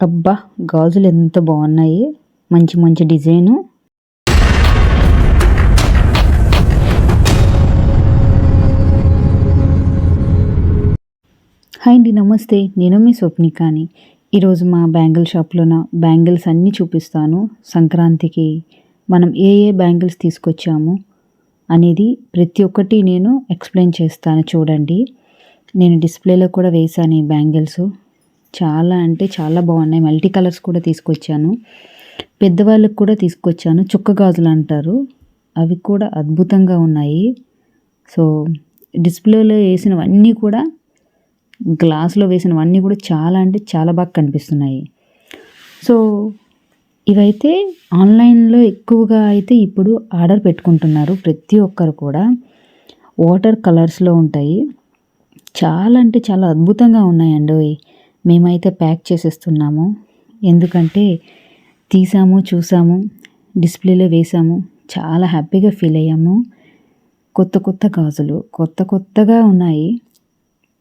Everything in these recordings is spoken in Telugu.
అబ్బా గాజులు ఎంత బాగున్నాయి. మంచి మంచి డిజైను. హాయ్ అండి నమస్తే. నేను మీ స్వప్నికాని. ఈరోజు మా బ్యాంగిల్ షాప్లోన బ్యాంగిల్స్ అన్నీ చూపిస్తాను. సంక్రాంతికి మనం ఏ ఏ బ్యాంగిల్స్ తీసుకొచ్చాము అనేది ప్రతి ఒక్కటి నేను ఎక్స్ప్లెయిన్ చేస్తాను చూడండి. నేను డిస్ప్లేలో కూడా వేశాను ఈ బ్యాంగిల్స్. చాలా అంటే చాలా బాగున్నాయి. మల్టీ కలర్స్ కూడా తీసుకొచ్చాను. పెద్దవాళ్ళకి కూడా తీసుకొచ్చాను. చుక్క గాజులు అంటారు. అవి కూడా అద్భుతంగా ఉన్నాయి. సో డిస్ప్లేలో వేసినవన్నీ కూడా గ్లాస్లో వేసినవన్నీ కూడా చాలా అంటే చాలా బాగా కనిపిస్తున్నాయి. సో ఇవైతే ఆన్లైన్లో ఎక్కువగా అయితే ఇప్పుడు ఆర్డర్ పెట్టుకుంటున్నారు ప్రతి ఒక్కరు కూడా. వాటర్ కలర్స్లో ఉంటాయి. చాలా అంటే చాలా అద్భుతంగా ఉన్నాయండి మేమైతే ప్యాక్ చేసేస్తున్నాము. ఎందుకంటే తీసాము చూసాము డిస్ప్లేలో వేసాము. చాలా హ్యాపీగా ఫీల్ అయ్యాము. కొత్త కొత్త గాజులు కొత్త కొత్తగా ఉన్నాయి.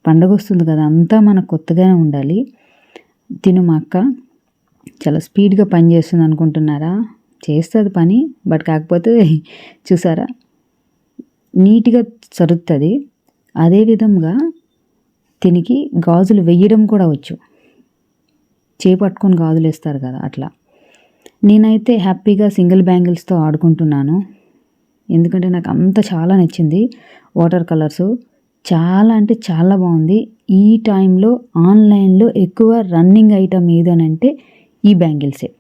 పండగ వస్తుంది కదా అంతా మనకు కొత్తగానే ఉండాలి. తిను మా అక్క. చాలా స్పీడ్గా పని చేస్తుంది అనుకుంటున్నారా? చేస్తుంది పని బట్ కాకపోతే చూసారా? నీట్గా సరుతుంది అదే దీనికి తినికి గాజులు వెయ్యడం కూడా వచ్చు. చేపట్టుకొని గాజులు వేస్తారు కదా అట్లా. నేనైతే హ్యాపీగా సింగిల్ బ్యాంగిల్స్తో ఆడుకుంటున్నాను. ఎందుకంటే నాకు అంత చాలా నచ్చింది వాటర్ కలర్స్. చాలా అంటే చాలా బాగుంది. ఈ టైంలో ఆన్లైన్లో ఎక్కువ రన్నింగ్ ఐటమ్ ఏదనంటే ఈ బ్యాంగిల్సే.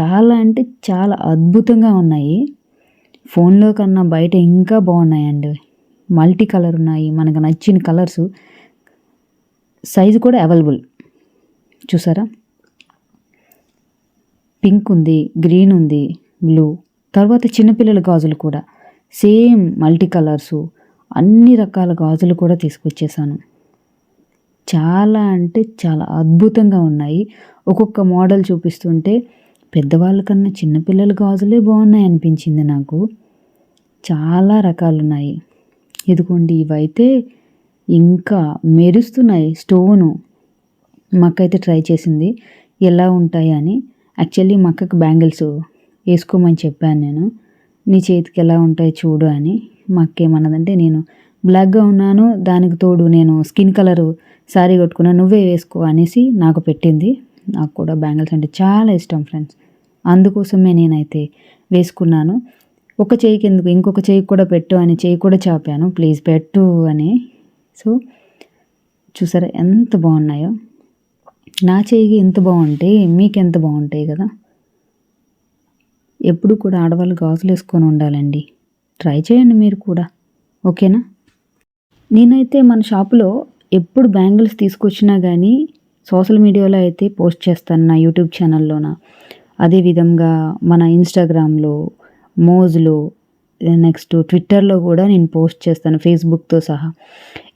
చాలా అంటే చాలా అద్భుతంగా ఉన్నాయి. ఫోన్లో కన్నా బయట ఇంకా బాగున్నాయండి. మల్టీ కలర్ ఉన్నాయి. మనకు నచ్చిన కలర్స్. సైజు కూడా అవైలబుల్. చూసారా? పింక్ ఉంది గ్రీన్ ఉంది బ్లూ. తర్వాత చిన్నపిల్లల గాజులు కూడా. సేమ్ మల్టీ కలర్సు అన్ని రకాల గాజులు కూడా తీసుకొచ్చేసాను. చాలా అంటే చాలా అద్భుతంగా ఉన్నాయి. ఒక్కొక్క మోడల్ చూపిస్తుంటే పెద్దవాళ్ళ కన్నా చిన్నపిల్లల గాజులే బాగున్నాయి అనిపించింది నాకు. చాలా రకాలు ఉన్నాయి ఇదిగోండి ఇవైతే ఇంకా మెరుస్తున్నాయి స్టోను మక్కైతే ట్రై చేసింది. ఎలా ఉంటాయి అని. యాక్చువల్లీ మక్కకు బ్యాంగిల్స్ వేసుకోమని చెప్పాను నేను. నీ చేతికి ఎలా ఉంటాయి చూడు అని. మా ఏమన్నదంటే నేను బ్లాక్గా ఉన్నాను దానికి తోడు నేను స్కిన్ కలర్ శారీ కొట్టుకున్నా నువ్వే వేసుకో అనేసి నాకు పెట్టింది. నాకు కూడా బ్యాంగిల్స్ అంటే చాలా ఇష్టం ఫ్రెండ్స్. అందుకోసమే నేనైతే వేసుకున్నాను. ఒక చేయికి ఎందుకు ఇంకొక చేయికి కూడా పెట్టు అని చేయి కూడా చాపాను. ప్లీజ్ పెట్టు అని సో చూసారా ఎంత బాగున్నాయో? నా చేయికి ఎంత బాగుంటే మీకు ఎంత బాగుంటాయి కదా? ఎప్పుడు కూడా ఆడవాళ్ళు గాజులు వేసుకొని ఉండాలండి. ట్రై చేయండి మీరు కూడా. ఓకేనా? నేనైతే మన షాపులో ఎప్పుడు బ్యాంగిల్స్ తీసుకొచ్చినా కానీ సోషల్ మీడియాలో అయితే పోస్ట్ చేస్తాను నా యూట్యూబ్ ఛానల్లోన. అదేవిధంగా మన ఇన్స్టాగ్రామ్లో మోజ్లో నెక్స్ట్ ట్విట్టర్లో కూడా నేను పోస్ట్ చేస్తాను ఫేస్బుక్తో సహా.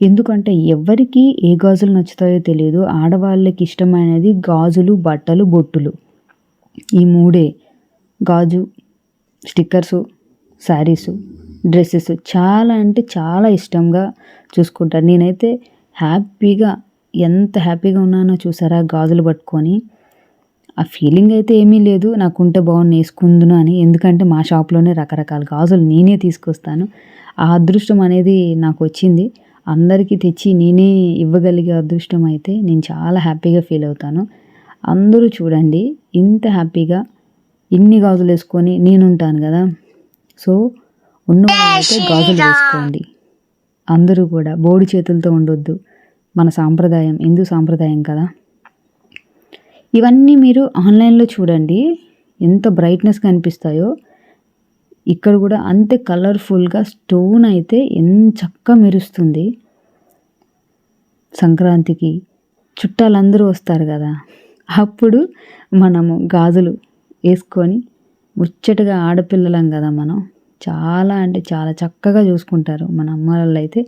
ఎందుకంటే ఎవరికి ఏ గాజులు నచ్చుతాయో తెలియదు. ఆడవాళ్ళకి ఇష్టమైనది గాజులు బట్టలు బొట్టులు. ఈ మూడే గాజు స్టిక్కర్సు శారీసు డ్రెస్సెస్ చాలా అంటే చాలా ఇష్టంగా చూసుకుంటాను నేనైతే హ్యాపీగా ఎంత హ్యాపీగా ఉన్నానో చూసారా గాజులు పట్టుకొని. ఆ ఫీలింగ్ అయితే ఏమీ లేదు. నాకు ఉంటే బాగుంది వేసుకుందును అని. ఎందుకంటే మా షాప్లోనే రకరకాల గాజులు నేనే తీసుకొస్తాను. ఆ అదృష్టం అనేది నాకు వచ్చింది. అందరికీ తెచ్చి నేనే ఇవ్వగలిగే అదృష్టం అయితే నేను చాలా హ్యాపీగా ఫీల్ అవుతాను. అందరూ చూడండి ఇంత హ్యాపీగా ఇన్ని గాజులు వేసుకొని నేను ఉంటాను కదా. సో ఉన్న వాళ్ళైతే గాజులు వేసుకోండి. అందరూ కూడా బోడి చేతులతో ఉండొద్దు. మన సాంప్రదాయం హిందూ సాంప్రదాయం కదా. ఇవన్నీ మీరు ఆన్లైన్లో చూడండి. ఎంత బ్రైట్నెస్ కనిపిస్తాయో. ఇక్కడ కూడా అంతే కలర్ఫుల్గా స్టోన్ అయితే ఎంత చక్కగా మెరుస్తుంది. సంక్రాంతికి చుట్టాలందరూ వస్తారు కదా. అప్పుడు మనము గాజులు వేసుకొని ముచ్చటగా ఆడపిల్లలం కదా మనం. చాలా అంటే చాలా చక్కగా చూసుకుంటారు. మన అమ్మ వాళ్ళు అయితే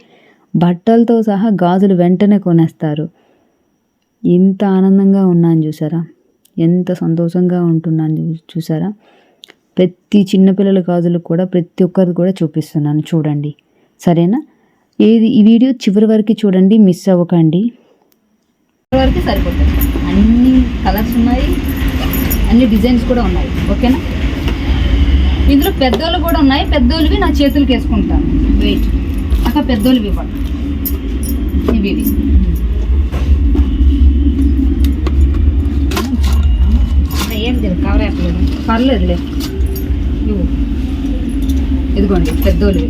బట్టలతో సహా గాజులు వెంటనే కొనేస్తారు. ఇంత ఆనందంగా ఉన్నాను చూసారా? ఎంత సంతోషంగా ఉంటున్నాను చూసారా? ప్రతి చిన్నపిల్లల గాజులు కూడా ప్రతి ఒక్కరికి కూడా చూపిస్తున్నాను చూడండి. సరేనా? ఏది ఈ వీడియో చివరి వరకు చూడండి మిస్ అవ్వకండి. వరకు సరిపోతుంది. అన్ని కలర్స్ ఉన్నాయి అన్ని డిజైన్స్ కూడా ఉన్నాయి. ఓకేనా? ఇందులో పెద్దోళ్ళు కూడా ఉన్నాయి. పెద్దోళ్ళవి నా చేతులకి వేసుకుంటాను. వెయిట్ అక్కడ పెద్దోళ్ళవి ఇవ్వండి. ఇవి పర్లేదులే. ఇవ్వు. ఇదిగోండి పెద్దోళ్ళు.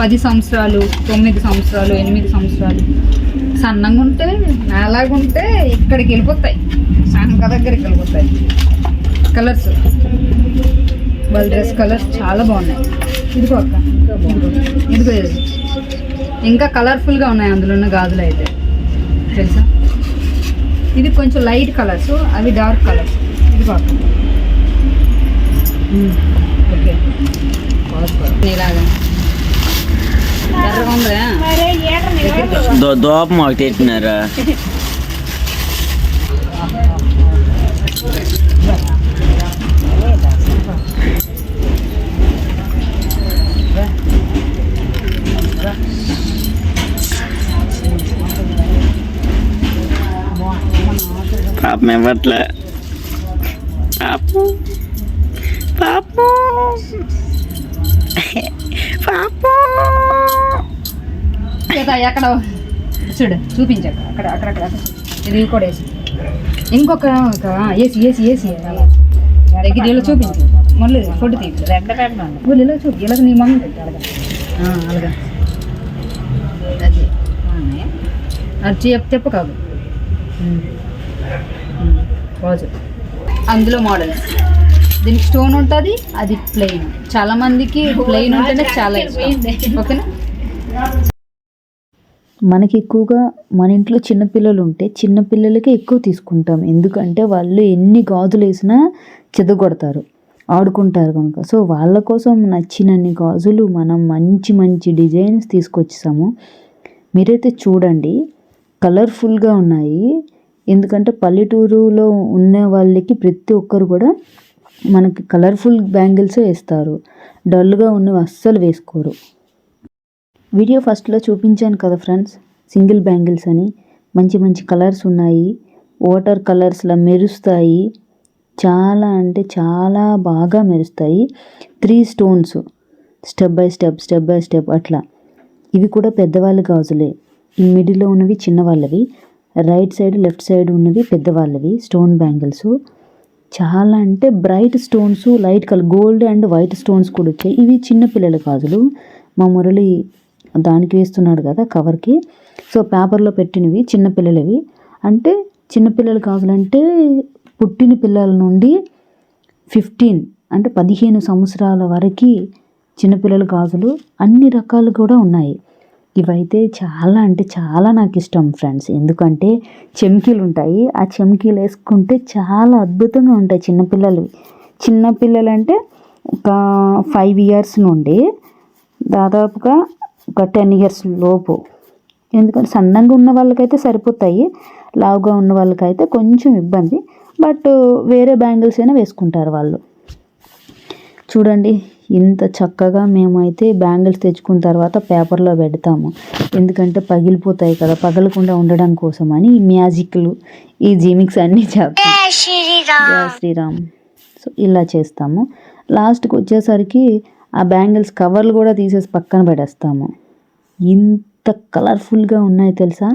పది సంవత్సరాలు తొమ్మిది సంవత్సరాలు ఎనిమిది సంవత్సరాలు. సన్నంగా ఉంటే నాలాగుంటే ఇక్కడికి వెళ్ళిపోతాయి. సంక దగ్గరికి వెళ్ళిపోతాయి. కలర్స్ వాళ్ళ డ్రెస్ కలర్స్ చాలా బాగున్నాయి. ఇదిగో అక్క. ఇదిగో ఇది. ఇంకా కలర్ఫుల్గా ఉన్నాయి అందులో ఉన్న గాజులు అయితే. తెలుసా? ఇది కొంచెం లైట్ కలర్స్ అవి డార్క్ కలర్స్ ఇదిగో అక్క. దోపం ఒకటి పెట్టినారా పాపం ఇవ్వట్లే పాపం పాపం కదా ఎక్కడ చూడు చూపించాక అక్కడ అక్కడ అక్కడ ఇది కూడా వేసి. ఇంకొక ఒక ఏసి ఏసి ఏసి దగ్గర ఇలా చూపించు. మళ్ళీ ఫుడ్ తీసి రెడ్డ వాళ్ళు ఇలా చూపి ఇలా నీ మమ్మీ పెట్టి అలాగా అలాగా. అది అది చెప్ప చెప్ప కాదు రోజు అందులో మోడల్స్ దీనికి స్టోన్ ఉంటుంది అది ప్లెయిన్ చాలా మందికి ప్లెయిన్ ఉంటేనే చాలా ఇష్టం. ఓకేనా? మనకి ఎక్కువగా మన ఇంట్లో చిన్నపిల్లలు ఉంటే చిన్నపిల్లలకే ఎక్కువ తీసుకుంటాం. ఎందుకంటే వాళ్ళు ఎన్ని గాజులు వేసినా చెదగొడతారు ఆడుకుంటారు కనుక. సో వాళ్ళ కోసం నచ్చినన్ని గాజులు మనం మంచి మంచి డిజైన్స్ తీసుకొచ్చాము. మీరైతే చూడండి కలర్ఫుల్గా ఉన్నాయి. ఎందుకంటే పల్లెటూరులో ఉన్న వాళ్ళకి ప్రతి ఒక్కరు కూడా మనకి కలర్ఫుల్ బ్యాంగిల్స్ వేస్తారు డల్గా ఉన్నవి అస్సలు వేసుకోరు. వీడియో ఫస్ట్లో చూపించాను కదా ఫ్రెండ్స్ సింగిల్ బ్యాంగిల్స్ అని. మంచి మంచి కలర్స్ ఉన్నాయి. వాటర్ కలర్స్లా మెరుస్తాయి. చాలా అంటే చాలా బాగా మెరుస్తాయి. Three stones step by step step by step అట్లా. ఇవి కూడా పెద్దవాళ్ళ గాజులే. ఈ మిడిల్లో ఉన్నవి చిన్నవాళ్ళవి. రైట్ సైడ్ లెఫ్ట్ సైడ్ ఉన్నవి పెద్దవాళ్ళవి. స్టోన్ బ్యాంగిల్స్ చాలా అంటే bright stones light colour gold and white stones కూడా వచ్చాయి. ఇవి చిన్న పిల్లల గాజులు. మా మురళి దానికి వేస్తున్నాడు కదా కవర్కి. సో పేపర్లో పెట్టినవి చిన్నపిల్లలవి అంటే చిన్నపిల్లల గాజులు అంటే పుట్టిన పిల్లల నుండి ఫిఫ్టీన్ అంటే పదిహేను సంవత్సరాల వరకు చిన్నపిల్లల గాజులు అన్ని రకాలు కూడా ఉన్నాయి. ఇవైతే చాలా అంటే చాలా నాకు ఇష్టం ఫ్రెండ్స్. ఎందుకంటే చెమ్కీలు ఉంటాయి ఆ చెమ్కీలు వేసుకుంటే చాలా అద్భుతంగా ఉంటాయి చిన్నపిల్లలు చిన్నపిల్లలు అంటే ఒక ఫైవ్ ఇయర్స్ నుండి దాదాపుగా ఒక టెన్ ఇయర్స్ లోపు. ఎందుకంటే సన్నంగా ఉన్న వాళ్ళకైతే సరిపోతాయి. లావుగా ఉన్న వాళ్ళకైతే కొంచెం ఇబ్బంది. బట్ వేరే బ్యాంగిల్స్ అయినా వేసుకుంటారు వాళ్ళు. చూడండి. ఇంత చక్కగా మేమైతే బ్యాంగిల్స్ తెచ్చుకున్న తర్వాత పేపర్లో పెడతాము. ఎందుకంటే పగిలిపోతాయి కదా పగలకుండా ఉండడం కోసం అని ఈ మ్యాజిక్లు ఈ జిమిక్స్ అన్నీ చేస్తాం. శ్రీరామ్. సో ఇలా చేస్తాము. లాస్ట్కి వచ్చేసరికి ఆ బ్యాంగిల్స్ కవర్లు కూడా తీసేసి పక్కన పడేస్తాము ఇంత కలర్ఫుల్గా ఉన్నాయి తెలుసా?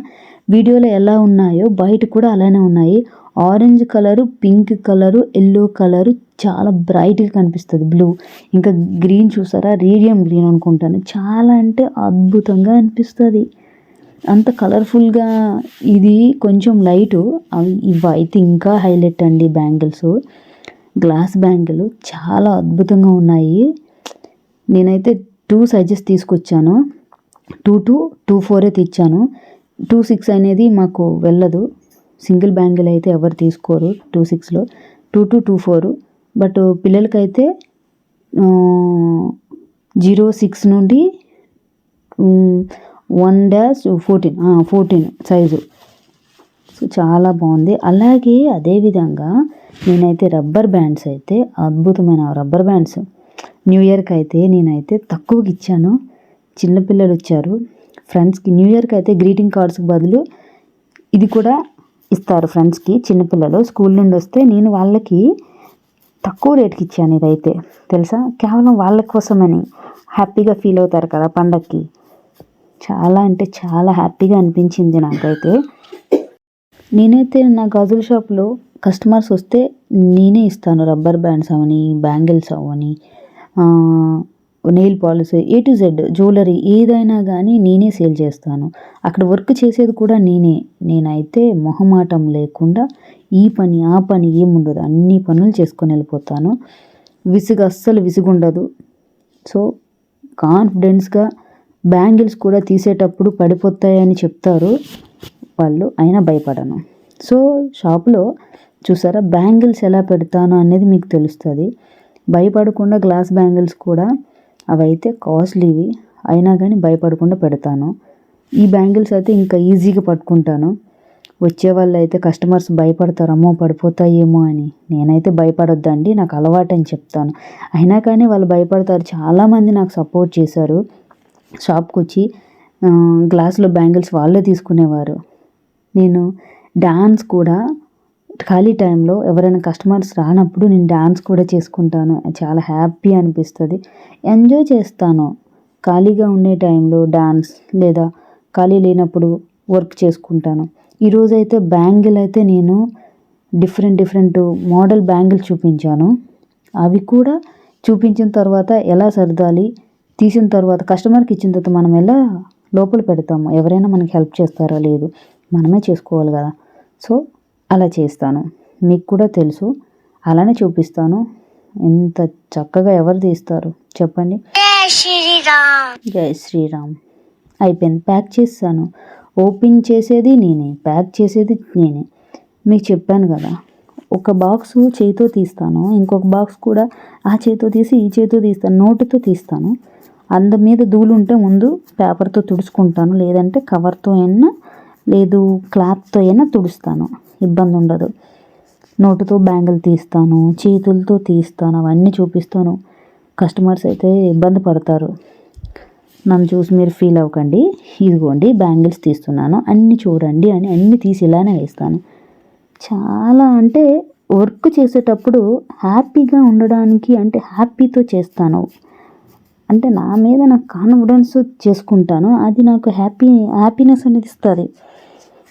వీడియోలో ఎలా ఉన్నాయో బయట కూడా అలానే ఉన్నాయి. Orange colour pink colour yellow colour చాలా బ్రైట్గా కనిపిస్తుంది. బ్లూ ఇంకా గ్రీన్ చూసారా? రేడియం గ్రీన్ అనుకుంటాను. చాలా అంటే అద్భుతంగా అనిపిస్తుంది. అంత కలర్ఫుల్గా ఇది కొంచెం లైటు అవి ఇవైతే ఇంకా హైలైట్ అండి బ్యాంగిల్స్ గ్లాస్ బ్యాంగిల్ చాలా అద్భుతంగా ఉన్నాయి. నేనైతే టూ సైజెస్ తీసుకొచ్చాను. టూ టూ టూ ఫోరే తెచ్చాను. టూ సిక్స్ అనేది మాకు వెళ్ళదు. సింగిల్ బ్యాంగిల్ అయితే ఎవరు తీసుకోరు టూ సిక్స్లో two two two four. But పిల్లలకైతే జీరో సిక్స్ నుండి one dash fourteen fourteen size. So చాలా బాగుంది. అలాగే అదేవిధంగా నేనైతే రబ్బర్ బ్యాండ్స్ అయితే అద్భుతమైన రబ్బర్ బ్యాండ్స్. న్యూ ఇయర్కి అయితే నేనైతే తక్కువకి ఇచ్చాను. చిన్నపిల్లలు వచ్చారు. ఫ్రెండ్స్కి న్యూ ఇయర్కి అయితే గ్రీటింగ్ కార్డ్స్కి బదులు ఇది కూడా ఇస్తారు ఫ్రెండ్స్కి చిన్నపిల్లలు. స్కూల్ నుండి వస్తే నేను వాళ్ళకి తక్కువ రేట్కి ఇచ్చాను ఇదైతే. తెలుసా? కేవలం వాళ్ళ కోసమని. హ్యాపీగా ఫీల్ అవుతారు కదా పండక్కి. చాలా అంటే చాలా హ్యాపీగా అనిపించింది నాకైతే. నేనైతే నా గాజుల షాప్లో కస్టమర్స్ వస్తే నేనే ఇస్తాను రబ్బర్ బ్యాండ్స్ అవని bangles Avani nail polish A to Z jewellery ఏదైనా కానీ నేనే సేల్ చేస్తాను. అక్కడ వర్క్ చేసేది కూడా నేనే. నేనైతే మొహమాటం లేకుండా ఈ పని ఆ పని ఏముండదు. అన్ని పనులు చేసుకొని వెళ్ళిపోతాను. విసుగు అస్సలు విసుగుండదు. సో కాన్ఫిడెన్స్గా బ్యాంగిల్స్ కూడా తీసేటప్పుడు పడిపోతాయని చెప్తారు వాళ్ళు అయినా భయపడను. సో షాప్లో చూసారా బ్యాంగిల్స్ ఎలా పెడతాను అనేది మీకు తెలుస్తుంది. భయపడకుండా గ్లాస్ బ్యాంగిల్స్ కూడా అవైతే కాస్ట్లీవి. అయినా కానీ భయపడకుండా పెడతాను. ఈ బ్యాంగిల్స్ అయితే ఇంకా ఈజీగా పట్టుకుంటాను. వచ్చే వాళ్ళు అయితే కస్టమర్స్ భయపడతారు అమ్మో పడిపోతాయేమో అని. నేనైతే భయపడొద్దండి నాకు అలవాటు అని చెప్తాను. అయినా కానీ వాళ్ళు భయపడతారు. చాలామంది నాకు సపోర్ట్ చేశారు. షాప్కి వచ్చి గ్లాసులో బ్యాంగిల్స్ వాళ్ళే తీసుకునేవారు. నేను డాన్స్ కూడా ఖాళీ టైంలో ఎవరైనా కస్టమర్స్ రానప్పుడు నేను డాన్స్ కూడా చేసుకుంటాను. చాలా హ్యాపీ అనిపిస్తుంది. ఎంజాయ్ చేస్తాను. ఖాళీగా ఉండే టైంలో డాన్స్ లేదా ఖాళీ లేనప్పుడు వర్క్ చేసుకుంటాను. ఈరోజు అయితే బ్యాంగిల్ అయితే నేను డిఫరెంట్ డిఫరెంట్ మోడల్ బ్యాంగిల్ చూపించాను. అవి కూడా చూపించిన తర్వాత ఎలా సర్దాలి తీసిన తర్వాత కస్టమర్కి ఇచ్చిన తర్వాత మనం ఎలా లోపల పెడతాము ఎవరైనా మనకి హెల్ప్ చేస్తారా లేదు మనమే చేసుకోవాలి కదా. సో అలా చేస్తాను. మీకు కూడా తెలుసు. అలానే చూపిస్తాను. ఎంత చక్కగా ఎవరు తీస్తారు? చెప్పండి. జై శ్రీరామ్. అయిపోయింది. ప్యాక్ చేస్తాను. ఓపెన్ చేసేది నేనే. ప్యాక్ చేసేది నేనే. మీకు చెప్పాను కదా. ఒక బాక్స్ చేతితో తీస్తాను. ఇంకొక బాక్స్ కూడా ఆ చేతితో తీసి ఈ చేతితో తీస్తాను. నోటుతో తీస్తాను. అంద మీద ధూళి ఉంటే ముందు పేపర్తో తుడుచుకుంటాను. లేదంటే కవర్తో అయినా లేదు క్లాత్తో అయినా తుడుస్తాను. ఇబ్బంది ఉండదు నోటుతో బ్యాంగిల్ తీస్తాను చేతులతో తీస్తాను అవన్నీ చూపిస్తాను. కస్టమర్స్ అయితే ఇబ్బంది పడతారు. నన్ను చూసి మీరు ఫీల్ అవ్వకండి. ఇదిగోండి బ్యాంగిల్స్ తీస్తున్నాను. అన్నీ చూడండి అని అన్నీ తీసి ఇలానే వేస్తాను. చాలా అంటే వర్క్ చేసేటప్పుడు హ్యాపీగా ఉండడానికి అంటే హ్యాపీతో చేస్తాను. అంటే నా మీద నాకు కాన్ఫిడెన్స్ చేసుకుంటాను. అది నాకు హ్యాపీ హ్యాపీనెస్ అనేది ఇస్తుంది.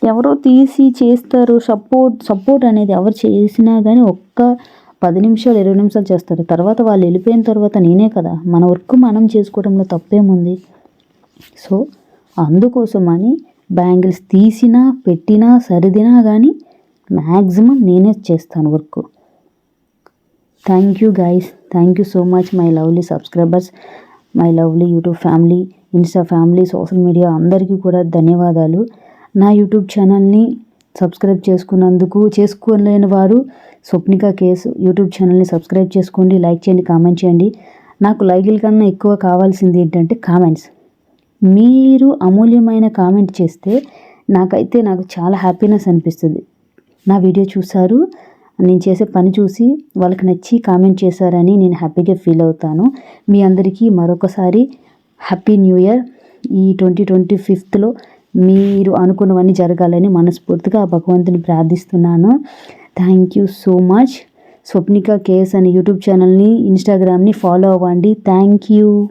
ఎవరో తీసి చేస్తారు సపోర్ట్ సపోర్ట్ అనేది ఎవరు చేసినా కానీ ఒక్క పది నిమిషాలు ఇరవై నిమిషాలు చేస్తారు. తర్వాత వాళ్ళు వెళ్ళిపోయిన తర్వాత నేనే కదా. మన వర్క్ మనం చేసుకోవడంలో తప్పేముంది? సో అందుకోసమని బ్యాంగిల్స్ తీసినా పెట్టినా సరిదినా కానీ మ్యాక్సిమం నేనే చేస్తాను work. Thank you guys. Thank you so much my lovely subscribers my lovely YouTube family Insta family social media అందరికీ కూడా ధన్యవాదాలు. నా యూట్యూబ్ ఛానల్ని సబ్స్క్రైబ్ చేసుకున్నందుకు చేసుకోలేని వారు స్వప్నిక కేసు యూట్యూబ్ ఛానల్ని సబ్స్క్రైబ్ చేసుకోండి లైక్ చేయండి కామెంట్ చేయండి. నాకు లైకుల కన్నా ఎక్కువ కావాల్సింది ఏంటంటే కామెంట్స్. మీరు అమూల్యమైన కామెంట్ చేస్తే నాకైతే నాకు చాలా హ్యాపీనెస్ అనిపిస్తుంది. నా వీడియో చూసారు నేను చేసే పని చూసి వాళ్ళకి నచ్చి కామెంట్ చేశారని నేను హ్యాపీగా ఫీల్ అవుతాను. మీ అందరికీ మరొకసారి హ్యాపీ న్యూ ఇయర్. ఈ ట్వంటీ ట్వంటీ ఫిఫ్త్లో మీరు అనుకున్నవన్నీ జరగాలని మనస్ఫూర్తిగా ఆ భగవంతుని ప్రార్థిస్తున్నాను. Thank you so much Swapnika KS అనే యూట్యూబ్ ఛానల్ని ఇన్స్టాగ్రామ్ని ఫాలో అవ్వండి. Thank you